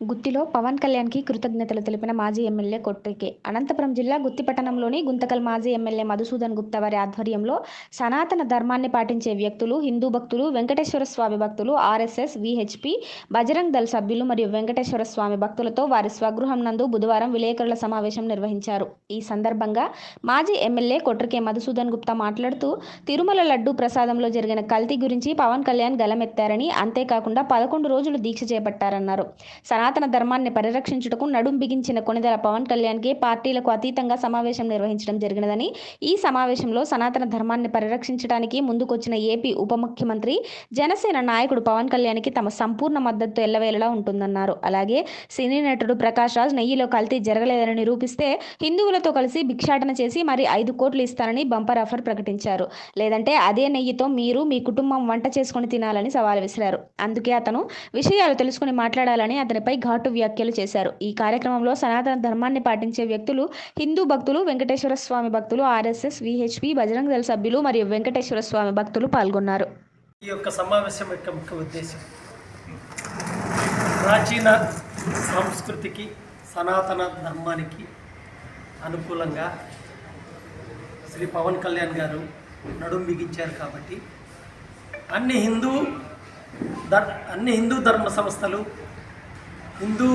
గుత్తిలో పవన్ కళ్యాణ్కి కృతజ్ఞతలు తెలిపిన మాజీ ఎమ్మెల్యే కొట్టికే అనంతపురం జిల్లా గుత్తి పట్టణంలోని గుంతకల్ మాజీ ఎమ్మెల్యే మధుసూదన్ గుప్తా వారి ఆధ్వర్యంలో సనాతన ధర్మాన్ని పాటించే వ్యక్తులు హిందూ భక్తులు వెంకటేశ్వర స్వామి భక్తులు ఆర్ఎస్ఎస్ విహెచ్పి బజరంగ్ దళ సభ్యులు మరియు వెంకటేశ్వర స్వామి భక్తులతో వారి స్వగృహం నందు బుధవారం విలేకరుల సమావేశం నిర్వహించారు. ఈ సందర్భంగా మాజీ ఎమ్మెల్యే కొట్రికే మధుసూదన్ గుప్తా మాట్లాడుతూ తిరుమల లడ్డు ప్రసాదంలో జరిగిన కల్తీ గురించి పవన్ కళ్యాణ్ గలమెత్తారని అంతేకాకుండా పదకొండు రోజులు దీక్ష చేపట్టారన్నారు. సనాతన ధర్మాన్ని పరిరక్షించుటకు నడుం బిగించిన కొనిదెల పవన్ కళ్యాణ్కి పార్టీలకు అతీతంగా సమావేశం నిర్వహించడం జరిగినదని ఈ సమావేశంలో సనాతన ధర్మాన్ని పరిరక్షించడానికి ముందుకొచ్చిన ఏపీ ఉప ముఖ్యమంత్రి జనసేన నాయకుడు పవన్ కళ్యాణ్కి తమ సంపూర్ణ మద్దతు ఎల్లవేళలా ఉంటుందన్నారు. అలాగే సినీ నటుడు ప్రకాష్ రాజ్ నెయ్యిలో కల్తీ జరగలేదని నిరూపిస్తే హిందువులతో కలిసి భిక్షాటన చేసి మరి ఐదు కోట్లు ఇస్తానని బంపర్ ఆఫర్ ప్రకటించారు. లేదంటే అదే నెయ్యితో మీరు మీ కుటుంబం వంట చేసుకుని తినాలని సవాల్ విసిరారు. అందుకే అతను విషయాలు తెలుసుకుని మాట్లాడాలని అతనిపై ఘాటు వ్యాఖ్యలు చేశారు. ఈ కార్యక్రమంలో సనాతన ధర్మాన్ని పాటించే వ్యక్తులు హిందూ భక్తులు వెంకటేశ్వర స్వామి భక్తులు ఆర్ఎస్ఎస్ విహెచ్పి బజరంగ దళ సభ్యులు మరియు వెంకటేశ్వర స్వామి భక్తులు పాల్గొన్నారు. ఈ యొక్క సమావేశం యొక్క ముఖ్య ఉద్దేశం ప్రాచీన సంస్కృతికి సనాతన ధర్మానికి అనుకూలంగా శ్రీ పవన్ కళ్యాణ్ గారు నడుం బిగించారు కాబట్టి అన్ని హిందూ అన్ని హిందూ ధర్మ సంస్థలు హిందూ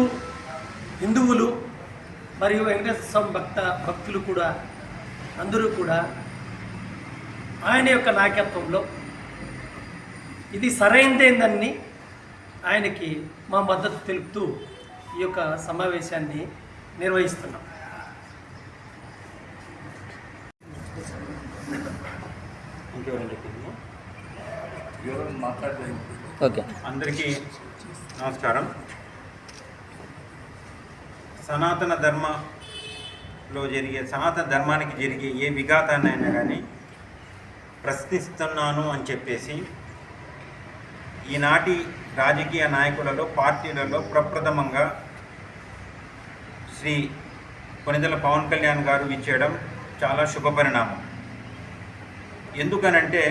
హిందువులు మరియు వెంకటేశ్వర స్వామి భక్త భక్తులు కూడా అందరూ కూడా ఆయన యొక్క నాయకత్వంలో ఇది సరైనదేందని ఆయనకి మా మద్దతు తెలుపుతూ ఈ యొక్క సమావేశాన్ని నిర్వహిస్తున్నాం. ఓకే. అందరికీ నమస్కారం. సనాతన ధర్మలో జరిగే సనాతన ధర్మానికి జరిగే ఏ విఘాతాన్నైనా కానీ ప్రశ్నిస్తున్నాను అని చెప్పేసి ఈనాటి రాజకీయ నాయకులలో పార్టీలలో ప్రప్రథమంగా శ్రీ కొనిదల పవన్ కళ్యాణ్ గారు ఇచ్చేయడం చాలా శుభపరిణామం. ఎందుకనంటే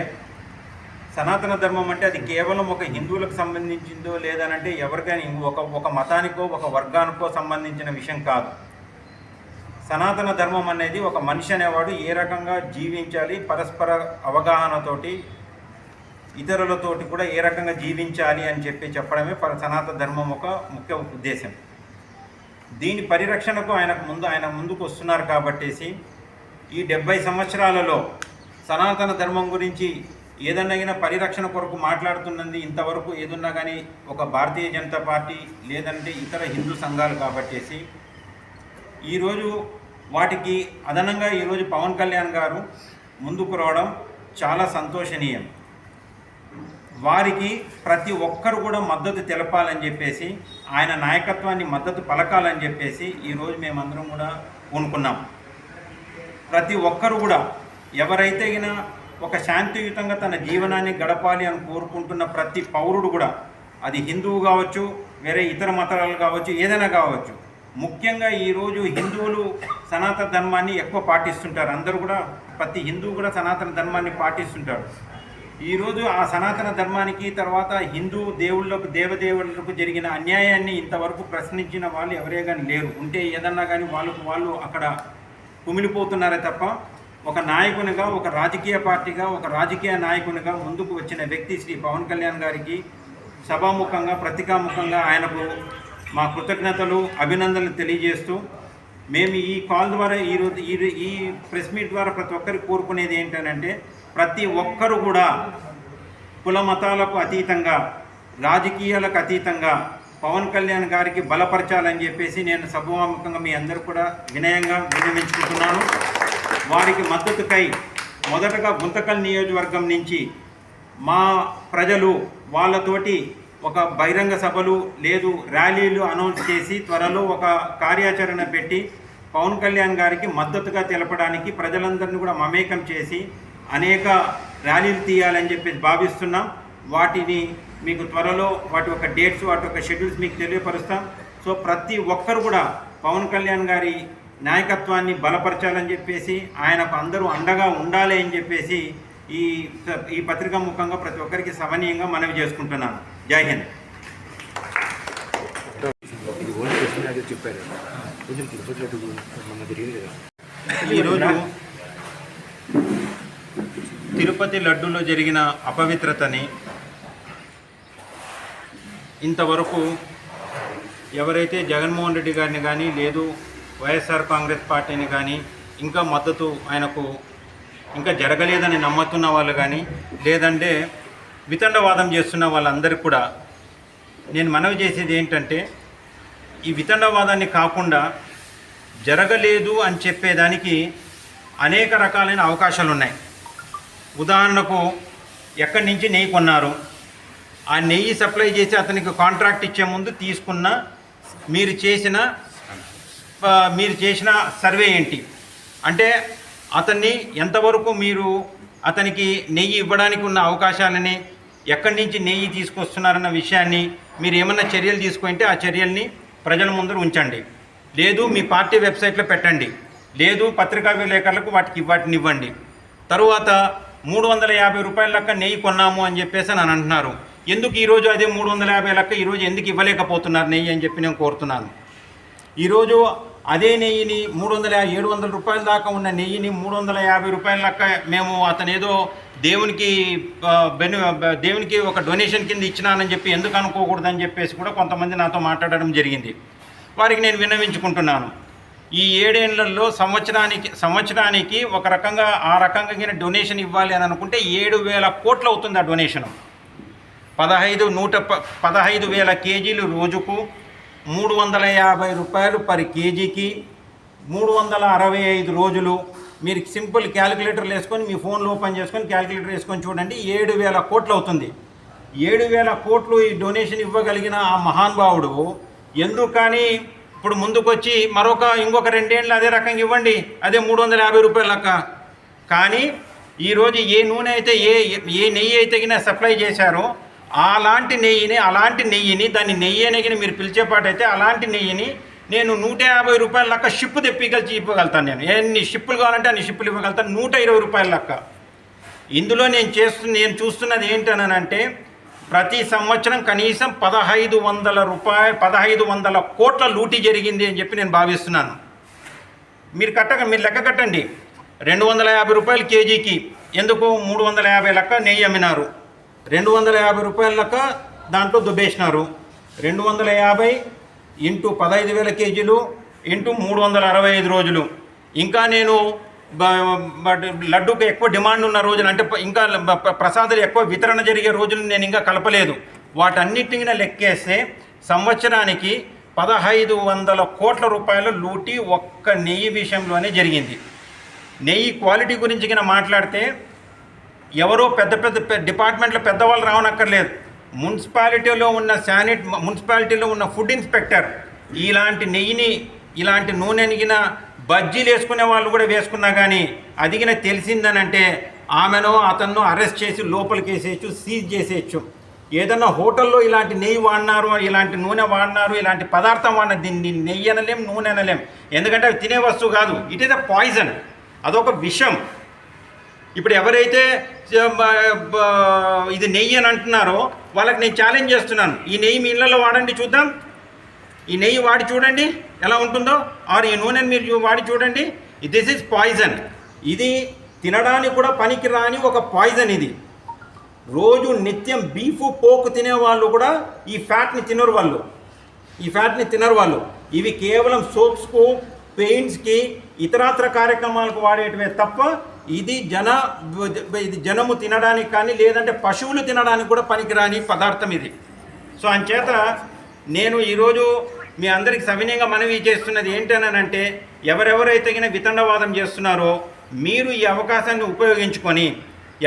సనాతన ధర్మం అంటే అది కేవలం ఒక హిందువులకు సంబంధించిందో లేదనంటే ఎవరికైనా ఒక ఒక మతానికో ఒక వర్గానికో సంబంధించిన విషయం కాదు. సనాతన ధర్మం అనేది ఒక మనిషి అనేవాడు ఏ రకంగా జీవించాలి పరస్పర అవగాహనతోటి ఇతరులతోటి కూడా ఏ రకంగా జీవించాలి అని చెప్పి చెప్పడమే పర సనాతన ధర్మం ఒక ముఖ్య ఉద్దేశం. దీని పరిరక్షణకు ఆయనకు ముందు ఆయన ముందుకు వస్తున్నారు కాబట్టేసి ఈ డెబ్బై సంవత్సరాలలో సనాతన ధర్మం గురించి ఏదన్నగిన పరిరక్షణ కొరకు మాట్లాడుతున్నది ఇంతవరకు ఏదున్నా కానీ ఒక భారతీయ జనతా పార్టీ లేదంటే ఇతర హిందూ సంఘాలు కాబట్టేసి ఈరోజు వాటికి అదనంగా ఈరోజు పవన్ కళ్యాణ్ గారు ముందుకు రావడం చాలా సంతోషనీయం. వారికి ప్రతి ఒక్కరు కూడా మద్దతు తెలపాలని చెప్పేసి ఆయన నాయకత్వాన్ని మద్దతు పలకాలని చెప్పేసి ఈరోజు మేమందరం కూడా పూనుకున్నాం. ప్రతి ఒక్కరు కూడా ఎవరైతే అయినా ఒక శాంతియుతంగా తన జీవనాన్ని గడపాలి అని కోరుకుంటున్న ప్రతి పౌరుడు కూడా అది హిందువు కావచ్చు వేరే ఇతర మతాలు కావచ్చు ఏదైనా కావచ్చు ముఖ్యంగా ఈరోజు హిందువులు సనాతన ధర్మాన్ని ఎక్కువ పాటిస్తుంటారు. అందరూ కూడా ప్రతి హిందువు కూడా సనాతన ధర్మాన్ని పాటిస్తుంటారు. ఈరోజు ఆ సనాతన ధర్మానికి తర్వాత హిందూ దేవుళ్ళకు దేవదేవులకు జరిగిన అన్యాయాన్ని ఇంతవరకు ప్రశ్నించిన వాళ్ళు ఎవరే కానీ లేరు. ఉంటే ఏదన్నా కానీ వాళ్ళకు వాళ్ళు అక్కడ కుమిలిపోతున్నారే తప్ప ఒక నాయకునిగా ఒక రాజకీయ పార్టీగా ఒక రాజకీయ నాయకునిగా ముందుకు వచ్చిన వ్యక్తి శ్రీ పవన్ కళ్యాణ్ గారికి సభాముఖంగా ప్రతికాముఖంగా ఆయనకు మా కృతజ్ఞతలు అభినందనలు తెలియజేస్తూ మేము ఈ కాల్ ద్వారా ఈరోజు ఈ ఈ ప్రెస్ మీట్ ద్వారా ప్రతి ఒక్కరికి కోరుకునేది ఏంటంటే ప్రతి ఒక్కరు కూడా కుల మతాలకు అతీతంగా రాజకీయాలకు అతీతంగా పవన్ కళ్యాణ్ గారికి బలపరచాలని చెప్పేసి నేను సభాముఖంగా మీ అందరూ కూడా వినయంగా విన్నవించుకుంటున్నాను వారికి మద్దతుకై మొదటగా గుంతకల్ నియోజకవర్గం నుంచి మా ప్రజలు వాళ్ళతోటి ఒక బహిరంగ సభలు లేదు ర్యాలీలు అనౌన్స్ చేసి త్వరలో ఒక కార్యాచరణ పెట్టి పవన్ కళ్యాణ్ గారికి మద్దతుగా తెలపడానికి ప్రజలందరినీ కూడా మమేకం చేసి అనేక ర్యాలీలు తీయాలని చెప్పి భావిస్తున్నాం. వాటిని మీకు త్వరలో వాటి యొక్క డేట్స్ వాటి యొక్క షెడ్యూల్స్ మీకు తెలియపరుస్తాం. సో ప్రతి ఒక్కరు కూడా పవన్ కళ్యాణ్ గారి నాయకత్వాన్ని బలపరచాలని చెప్పేసి ఆయనకు అందరూ అండగా ఉండాలి అని చెప్పేసి ఈ ఈ పత్రికా ముఖంగా ప్రతి ఒక్కరికి సమనీయంగా మనవి చేసుకుంటున్నాను. జై హింద్. ఈరోజు తిరుపతి లడ్డూలో జరిగిన అపవిత్రతని ఇంతవరకు ఎవరైతే జగన్మోహన్ రెడ్డి గారిని కానీ లేదు వైఎస్ఆర్ కాంగ్రెస్ పార్టీని కానీ ఇంకా మద్దతు ఆయనకు ఇంకా జరగలేదని నమ్ముతున్న వాళ్ళు కానీ లేదంటే వితండవాదం చేస్తున్న వాళ్ళందరికీ కూడా నేను మనవి చేసేది ఏంటంటే ఈ వితండవాదాన్ని కాకుండా జరగలేదు అని చెప్పేదానికి అనేక రకాలైన అవకాశాలు ఉన్నాయి. ఉదాహరణకు ఎక్కడి నుంచి నెయ్యి కొన్నారు? ఆ నెయ్యి సప్లై చేసి అతనికి కాంట్రాక్ట్ ఇచ్చే ముందు తీసుకున్న మీరు చేసిన మీరు చేసిన సర్వే ఏంటి? అంటే అతన్ని ఎంతవరకు మీరు అతనికి నెయ్యి ఇవ్వడానికి ఉన్న అవకాశాలని ఎక్కడి నుంచి నెయ్యి తీసుకొస్తున్నారన్న విషయాన్ని మీరు ఏమన్నా చర్యలు తీసుకుంటే ఆ చర్యల్ని ప్రజల ముందర ఉంచండి. లేదు మీ పార్టీ వెబ్సైట్లో పెట్టండి. లేదు పత్రికా విలేకరులకు వాటికి వాటిని ఇవ్వండి. తరువాత మూడు వందల యాభై రూపాయల లెక్క నెయ్యి కొన్నాము అని చెప్పేసి అని అంటున్నారు. ఎందుకు ఈరోజు అదే మూడు వందల యాభై లెక్క ఈరోజు ఎందుకు ఇవ్వలేకపోతున్నారు నెయ్యి అని చెప్పి నేను కోరుతున్నాను. ఈరోజు అదే నెయ్యిని మూడు వందల ఏడు వందల రూపాయల దాకా ఉన్న నెయ్యిని మూడు వందల యాభై రూపాయల లెక్క మేము అతను ఏదో దేవునికి బెని దేవునికి ఒక డొనేషన్ కింద ఇచ్చినానని చెప్పి ఎందుకు అనుకోకూడదని చెప్పేసి కూడా కొంతమంది నాతో మాట్లాడడం జరిగింది. వారికి నేను విన్నవించుకుంటున్నాను. ఈ ఏడేళ్ళలో సంవత్సరానికి సంవత్సరానికి ఒక రకంగా ఆ రకంగా డొనేషన్ ఇవ్వాలి అని అనుకుంటే ఏడు వేల కోట్లు అవుతుంది ఆ డొనేషన్. పదహైదు నూట ప- పదహైదు వేల కేజీలు రోజుకు మూడు వందల యాభై రూపాయలు పర్ కేజీకి మూడు వందల అరవై ఐదు రోజులు. మీరు సింపుల్ క్యాలిక్యులేటర్లు వేసుకొని మీ ఫోన్లో ఓపెన్ చేసుకొని క్యాలిక్యులేటర్ వేసుకొని చూడండి ఏడు వేల కోట్లు అవుతుంది. ఏడు వేల కోట్లు ఈ డొనేషన్ ఇవ్వగలిగిన ఆ మహానుభావుడు ఎందుకు కానీ ఇప్పుడు ముందుకొచ్చి మరొక ఇంకొక రెండేళ్ళు అదే రకంగా ఇవ్వండి అదే మూడు వందల యాభై రూపాయల లెక్క. కానీ ఈరోజు ఏ నూనె అయితే ఏ ఏ నెయ్యి అయితే సప్లై చేశారో అలాంటి నెయ్యిని అలాంటి నెయ్యిని దాన్ని నెయ్యి అనేగిన మీరు పిలిచేపాటైతే అలాంటి నెయ్యిని నేను నూట యాభై రూపాయల లెక్క షిప్ తెప్పిగలిచి ఇవ్వగలుగుతాను నేను. ఎన్ని షిప్పులు కావాలంటే అన్ని షిప్పులు ఇవ్వగలుగుతాను. నూట ఇరవై రూపాయల లెక్క. ఇందులో నేను చేస్తున్న నేను చూస్తున్నది ఏంటనంటే ప్రతి సంవత్సరం కనీసం పదహైదు వందల రూపాయలు పదహైదు వందల కోట్ల లూటీ జరిగింది అని చెప్పి నేను భావిస్తున్నాను. మీరు కట్టక మీరు లెక్క కట్టండి. రెండు వందల యాభై రూపాయలు కేజీకి. ఎందుకు? మూడు వందల యాభై లెక్క నెయ్యి అమ్మినారు. రెండు వందల యాభై రూపాయల లెక్క దాంట్లో దుబ్బేసినారు. రెండు వందల యాభై ఇంటూ పదహైదు వేల కేజీలు ఇంటూ మూడు వందల అరవై ఐదు రోజులు. ఇంకా నేను బట్ లడ్డూకి ఎక్కువ డిమాండ్ ఉన్న రోజులు అంటే ఇంకా ప్రసాదాలు ఎక్కువ వితరణ జరిగే రోజులు నేను ఇంకా కలపలేదు. వాటన్నిటిని లెక్కేస్తే సంవత్సరానికి పదహైదు వందల కోట్ల రూపాయల లూటీ ఒక్క నెయ్యి విషయంలోనే జరిగింది. నెయ్యి క్వాలిటీ గురించి కింద మాట్లాడితే ఎవరో పెద్ద పెద్ద డిపార్ట్మెంట్లో పెద్దవాళ్ళు రావనక్కర్లేదు. మున్సిపాలిటీలో ఉన్న శానిట్ మున్సిపాలిటీలో ఉన్న ఫుడ్ ఇన్స్పెక్టర్ ఇలాంటి నెయ్యిని ఇలాంటి నూనె అనిగిన బజ్జీలు వేసుకునే వాళ్ళు కూడా వేసుకున్నా కానీ అదిగిన తెలిసిందనంటే ఆమెను అతను అరెస్ట్ చేసి లోపలికి వేసేయచ్చు సీజ్ చేసేయచ్చు. ఏదన్నా హోటల్లో ఇలాంటి నెయ్యి వాడినారు ఇలాంటి నూనె వాడినారు ఇలాంటి పదార్థం వాడిన దీన్ని నెయ్యి అనలేం నూనె అనలేం. ఎందుకంటే అవి తినే వస్తువు కాదు ఇట్ ఈస్ అ పాయిజన్. అదొక విషం. ఇప్పుడు ఎవరైతే ఇది నెయ్యి అని అంటున్నారో. వాళ్ళకి నేను ఛాలెంజ్ చేస్తున్నాను. ఈ నెయ్యి మీ ఇళ్ళలో వాడండి చూద్దాం. ఈ నెయ్యి వాడి చూడండి ఎలా ఉంటుందో. ఆర్ ఈ నూనెని మీరు వాడి చూడండి. దిస్ ఇస్ పాయిజన్ ఇది తినడానికి కూడా పనికి రాని ఒక పాయిజన్ ఇది. రోజు నిత్యం బీఫ్ పోక్ తినే వాళ్ళు కూడా ఈ ఫ్యాట్ని తినరు వాళ్ళు. ఈ ఫ్యాట్ని తినరు వాళ్ళు. ఇవి కేవలం సోప్స్కు పెయింట్స్కి ఇతరాత్ర కార్యక్రమాలకు వాడేటివే తప్ప ఇది జన ఇది జనము తినడానికి కానీ లేదంటే పశువులు తినడానికి కూడా పనికిరాని పదార్థం ఇది. సో అంచేత నేను ఈరోజు మీ అందరికి సవినయంగా మనవి చేస్తున్నది ఏంటనంటే ఎవరెవరైతే వితండవాదం చేస్తున్నారో మీరు ఈ అవకాశాన్ని ఉపయోగించుకొని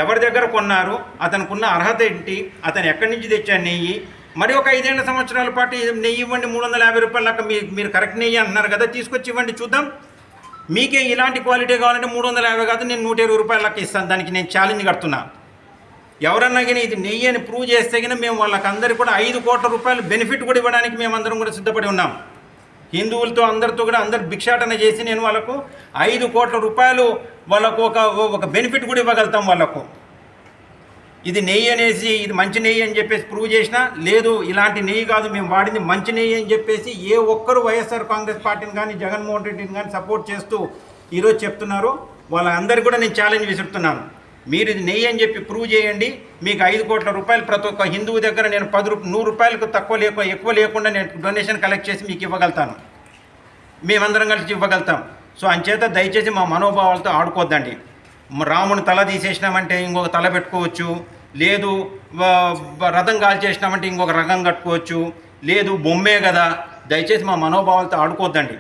ఎవరి దగ్గర కొన్నారు అతనుకున్న అర్హత ఏంటి అతను ఎక్కడి నుంచి తెచ్చాడు నెయ్యి మరి ఒక ఐదేళ్ళ సంవత్సరాల పాటు నెయ్యి ఇవ్వండి మూడు వందల యాభై రూపాయల లెక్క మీ మీరు కరెక్ట్ నెయ్యి అంటున్నారు కదా తీసుకొచ్చి ఇవ్వండి చూద్దాం. మీకే ఇలాంటి క్వాలిటీ కావాలంటే మూడు వందల యాభై కాదు నేను నూట ఇరవై రూపాయలకి లెక్క ఇస్తాను. దానికి నేను ఛాలెంజ్ కడుతున్నా. ఎవరన్నా కానీ ఇది నెయ్యి అని ప్రూవ్ చేస్తే కానీ మేము వాళ్ళకి అందరికీ కూడా ఐదు కోట్ల రూపాయలు బెనిఫిట్ కూడా ఇవ్వడానికి మేమందరం కూడా సిద్ధపడి ఉన్నాం. హిందువులతో అందరితో కూడా అందరు భిక్షాటన చేసి నేను వాళ్ళకు ఐదు కోట్ల రూపాయలు వాళ్ళకు ఒక ఒక బెనిఫిట్ కూడా ఇవ్వగలుగుతాం వాళ్ళకు. ఇది నెయ్యి అనేసి ఇది మంచి నెయ్యి అని చెప్పేసి ప్రూవ్ చేసినా లేదు ఇలాంటి నెయ్యి కాదు మేము వాడింది మంచి నెయ్యి అని చెప్పేసి ఏ ఒక్కరు వైఎస్ఆర్ కాంగ్రెస్ పార్టీని కానీ జగన్మోహన్ రెడ్డిని కానీ సపోర్ట్ చేస్తూ ఈరోజు చెప్తున్నారు. వాళ్ళందరికీ కూడా నేను ఛాలెంజ్ విసురుతున్నాను. మీరు ఇది నెయ్యి అని చెప్పి ప్రూవ్ చేయండి. మీకు ఐదు కోట్ల రూపాయలు ప్రతి ఒక్క హిందువు దగ్గర నేను పది రూప నూరు రూపాయలకు తక్కువ లేకుండా ఎక్కువ లేకుండా నేను డొనేషన్ కలెక్ట్ చేసి మీకు ఇవ్వగలుగుతాను. మేమందరం కలిసి ఇవ్వగలుగుతాం. సో అంచేత దయచేసి మా మనోభావాలతో ఆడుకోవద్దండి రాముని తల తీసేసినామంటే ఇంకొక తల పెట్టుకోవచ్చు. లేదు రథం కాల్చేసినామంటే ఇంకొక రథం కట్టుకోవచ్చు. లేదు బొమ్మే కదా. దయచేసి మా మనోభావాలతో ఆడుకోవద్దండి.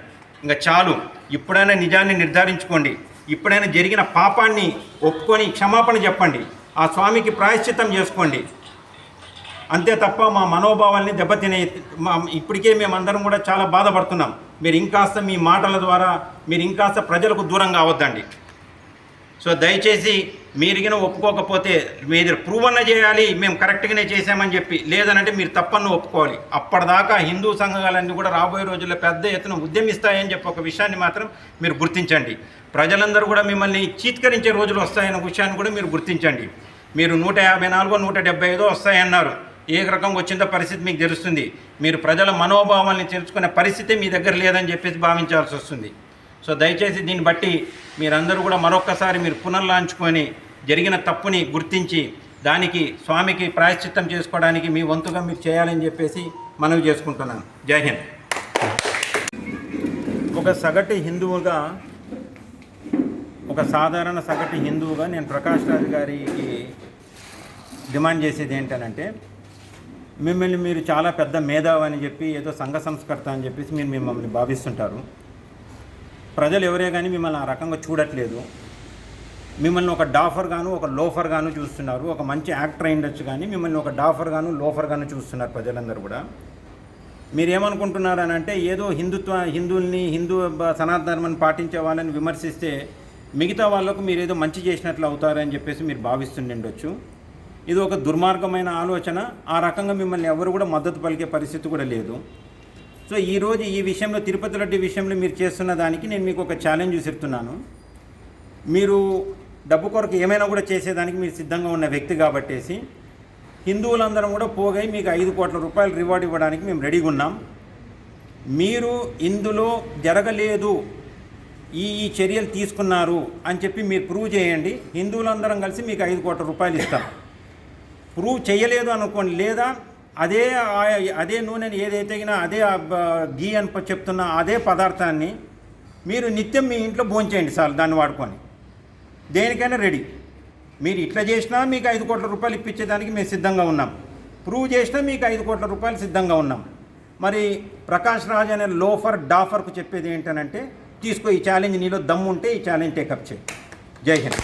ఇంకా చాలు. ఇప్పుడైనా నిజాన్ని నిర్ధారించుకోండి. ఇప్పుడైనా జరిగిన పాపాన్ని ఒప్పుకొని క్షమాపణ చెప్పండి. ఆ స్వామికి ప్రాయశ్చిత్తం చేసుకోండి. అంతే తప్ప మా మనోభావాల్ని దెబ్బతినే మా ఇప్పటికే మేమందరం కూడా చాలా బాధపడుతున్నాం. మీరు ఇంకాస్త మీ మాటల ద్వారా మీరు ఇంకాస్త ప్రజలకు దూరం కావద్దండి. సో దయచేసి మీరుగిన ఒప్పుకోకపోతే మీరు ప్రూవ్ అన్న చేయాలి మేము కరెక్ట్గానే చేశామని చెప్పి. లేదనంటే మీరు తప్పన్న ఒప్పుకోవాలి. అప్పటిదాకా హిందూ సంఘాలన్నీ కూడా రాబోయే రోజుల్లో పెద్ద ఎత్తున ఉద్యమిస్తాయని చెప్పి ఒక విషయాన్ని మాత్రం మీరు గుర్తించండి. ప్రజలందరూ కూడా మిమ్మల్ని చీత్కరించే రోజులు వస్తాయన్న విషయాన్ని కూడా మీరు గుర్తించండి. మీరు నూట యాభై నాలుగో నూట డెబ్బై ఐదో వస్తాయన్నారు. ఏ రకంగా వచ్చిందో పరిస్థితి మీకు తెలుస్తుంది. మీరు ప్రజల మనోభావాల్ని తెలుసుకునే పరిస్థితి మీ దగ్గర లేదని చెప్పేసి భావించాల్సి వస్తుంది. సో దయచేసి దీన్ని బట్టి మీరందరూ కూడా మరొక్కసారి మీరు పునర్లాంచుకొని జరిగిన తప్పుని గుర్తించి దానికి స్వామికి ప్రాయశ్చిత్తం చేసుకోవడానికి మీ వంతుగా మీరు చేయాలని చెప్పేసి మనవి చేసుకుంటున్నాను. జై హింద్. ఒక సగటు హిందువుగా ఒక సాధారణ సగటు హిందువుగా నేను ప్రకాష్ రాజ్ గారికి డిమాండ్ చేసేది ఏంటనంటే మిమ్మల్ని మీరు చాలా పెద్ద మేధావి అని చెప్పి ఏదో సంఘ సంస్కర్త అని చెప్పేసి మీరు మిమ్మల్ని భావిస్తుంటారు. ప్రజలు ఎవరే కానీ మిమ్మల్ని ఆ రకంగా చూడట్లేదు. మిమ్మల్ని ఒక డాఫర్ గాను ఒక లోఫర్ గాను చూస్తున్నారు. ఒక మంచి యాక్టర్ అయిండొచ్చు కానీ మిమ్మల్ని ఒక డాఫర్ గాను లోఫర్ గాను చూస్తున్నారు ప్రజలందరూ కూడా. మీరు ఏమనుకుంటున్నారు అని అంటే ఏదో హిందుత్వ హిందువుల్ని హిందూ సనాతన ధర్మాన్ని పాటించే వాళ్ళని విమర్శిస్తే మిగతా వాళ్ళకు మీరు ఏదో మంచి చేసినట్లు అవుతారని చెప్పేసి మీరు భావిస్తుండొచ్చు ఇది ఒక దుర్మార్గమైన ఆలోచన. ఆ రకంగా మిమ్మల్ని ఎవరు కూడా మద్దతు పలికే పరిస్థితి కూడా లేదు. సో ఈరోజు ఈ విషయంలో తిరుపతి రెడ్డి విషయంలో మీరు చేస్తున్న దానికి నేను మీకు ఒక ఛాలెంజ్ చెప్తున్నాను మీరు డబ్బు కొరకు ఏమైనా కూడా చేసేదానికి మీరు సిద్ధంగా ఉన్న వ్యక్తి కాబట్టేసి హిందువులందరం కూడా పోగై మీకు ఐదు కోట్ల రూపాయలు రివార్డ్ ఇవ్వడానికి మేము రెడీగా ఉన్నాం మీరు ఇందులో జరగలేదు ఈ ఈ చర్యలు తీసుకున్నారు అని చెప్పి మీరు ప్రూవ్ చేయండి. హిందువులందరం కలిసి మీకు ఐదు కోట్ల రూపాయలు ఇస్తాం. ప్రూవ్ చేయలేదు అనుకోండి లేదా అదే అదే నూనెని ఏదైతే అదే గీ అని చెప్తున్న అదే పదార్థాన్ని మీరు నిత్యం మీ ఇంట్లో భోంచేయండి సార్ దాన్ని వాడుకొని. దేనికైనా రెడీ. మీరు ఇట్లా చేసినా మీకు ఐదు కోట్ల రూపాయలు ఇప్పించేదానికి మేము సిద్ధంగా ఉన్నాం. ప్రూవ్ చేసినా మీకు ఐదు కోట్ల రూపాయలు సిద్ధంగా ఉన్నాం. మరి ప్రకాష్ రాజ్ అనే లోఫర్ డాఫర్కు చెప్పేది ఏంటనంటే తీసుకో ఈ ఛాలెంజ్ నీలో దమ్ము ఉంటే ఈ ఛాలెంజ్ టేకప్ చేయి. జై హింద్.